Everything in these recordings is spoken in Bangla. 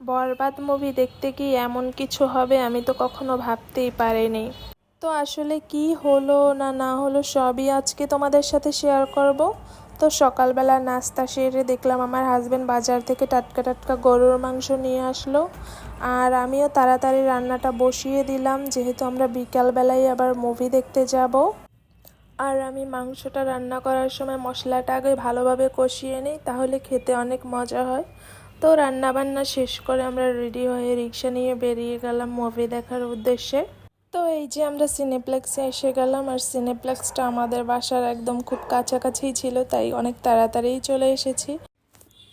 বরবাদ মুভি দেখতে কি এমন কিছু হবে আমি তো কখনো ভাবতেই পারিনি। তো আসলে কি হলো না না হলো সবই আজকে তোমাদের সাথে শেয়ার করব। তো সকালবেলা নাস্তা সেরে দেখলাম আমার হাজবেন্ড বাজার থেকে টাটকা টাটকা গরুর মাংস নিয়ে আসলো। আর আমিও তাড়াতাড়ি রান্নাটা বসিয়ে দিলাম, যেহেতু আমরা বিকালবেলায় আবার মুভি দেখতে যাব। আর আমি মাংসটা রান্না করার সময় মশলাটা আগে ভালোভাবে কষিয়ে নিই, তাহলে খেতে অনেক মজা হয়। তো রান্নাবান্না শেষ করে আমরা রেডি হয়ে রিক্সা নিয়ে বেরিয়ে গেলাম মুভি দেখার উদ্দেশ্যে। তো এই যে আমরা সিনেপ্লেক্সে এসে গেলাম আর সিনেপ্লেক্সটা আমাদের বাসার একদম খুব কাছাকাছি ছিল, তাই অনেক তাড়াতাড়িই চলে এসেছি।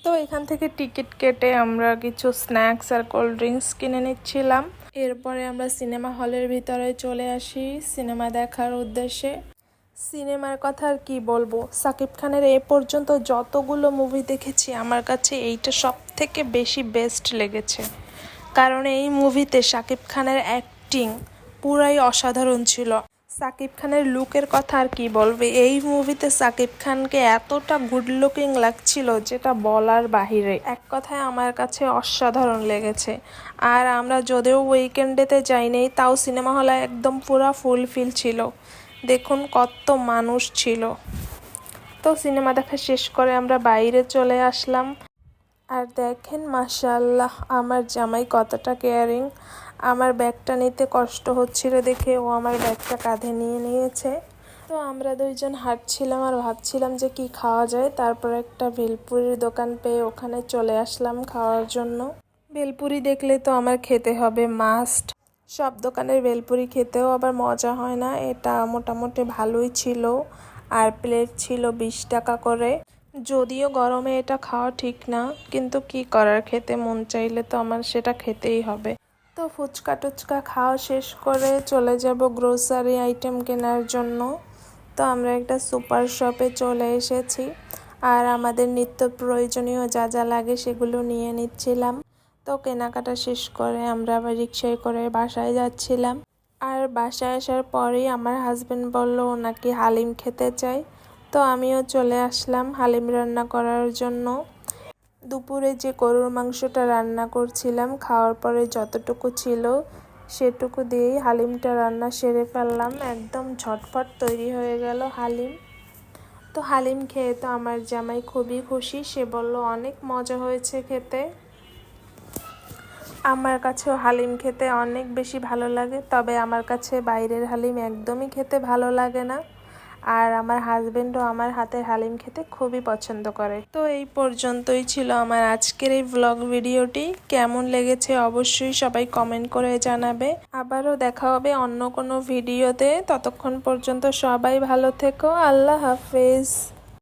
তো এখান থেকে টিকিট কেটে আমরা কিছু স্ন্যাক্স আর কোল্ড ড্রিঙ্কস কিনে নিচ্ছিলাম। এরপরে আমরা সিনেমা হলের ভিতরে চলে আসি সিনেমা দেখার উদ্দেশ্যে। সিনেমার কথা আর কি বলব? সাকিব খানের এ পর্যন্ত যতগুলো মুভি দেখেছি, আমার কাছে এইটা সব থেকে বেশি বেস্ট লেগেছে। কারণ এই মুভিতে সাকিব খানের অ্যাক্টিং পুরাই অসাধারণ ছিল। সাকিব খানের লুকের কথা আর কি বলবে? এই মুভিতে সাকিব খানকে এতটা গুড লুকিং লাগছিল যেটা বলার বাহিরে। এক কথায় আমার কাছে অসাধারণ লেগেছে। আর আমরা যদিও উইকেন্ডেতে যাইনি, তাও সিনেমা হলে একদম পুরা ফুলফিল ছিল। দেখুন কত মানুষ ছিল। তো সিনেমা দেখা শেষ করে আমরা বাইরে চলে আসলাম। আর দেখেন মাশাল্লাহ আমার জামাই কতটা কেয়ারিং আমার ব্যাগটা নিতে কষ্ট হচ্ছিল দেখে ও আমার ব্যাগটা কাঁধে নিয়ে নিয়েছে। তো আমরা দুইজন হাঁটছিলাম আর ভাবছিলাম যে কি খাওয়া যায়। তারপর একটা ভেলপুরির দোকান পেয়ে ওখানে চলে আসলাম খাওয়ার জন্য। ভেলপুরি দেখলে তো আমার খেতে হবে মাস্ট সব দোকানের ভেলপুরি খেতেও আবার মজা হয় না। এটা মোটামুটি ভালোই ছিল। আর প্লেট ছিল বিশ টাকা করে। যদিও গরমে এটা খাওয়া ঠিক না, কিন্তু কি করার? খেতে মন চাইলে তো আমার সেটা খেতেই হবে। তো ফুচকা টুচকা খাওয়া শেষ করে চলে যাব গ্রোসারি আইটেম কেনার জন্য। তো আমরা একটা সুপার শপে চলে এসেছি। আর আমাদের নিত্য প্রয়োজনীয় যা যা লাগে সেগুলো নিয়ে নিচ্ছিলাম। তো কেনাকাটা শেষ করে আমরা আবার রিক্সায় করে বাসায় যাচ্ছিলাম। আর বাসায় আসার পরেই আমার হাজবেন্ড বলল ওনাকে হালিম খেতে চাই তো আমিও চলে আসলাম হালিম রান্না করার জন্য। দুপুরে যে গরুর মাংসটা রান্না করছিলাম, খাওয়ার পরে যতটুকু ছিল সেটুকু দিয়েই হালিমটা রান্না সেরে ফেললাম। একদম ঝটফট তৈরি হয়ে গেল হালিম। তো হালিম খেয়ে তো আমার জামাই খুবই খুশি, সে বলল, অনেক মজা হয়েছে খেতে। আমার কাছেও হালিম খেতে অনেক বেশি ভালো লাগে, তবে আমার কাছে বাইরের হালিম একদমই খেতে ভালো লাগে না। আর আমার হাজবেন্ডও আমার হাতের হালিম খেতে খুবই পছন্দ করে। তো এই পর্যন্তই ছিল আমার আজকের এই ব্লগ ভিডিওটি। কেমন লেগেছে অবশ্যই সবাই কমেন্ট করে জানাবে। আবারও দেখা হবে অন্য কোনো ভিডিওতে। ততক্ষণ পর্যন্ত সবাই ভালো থেকো। আল্লাহ হাফেজ।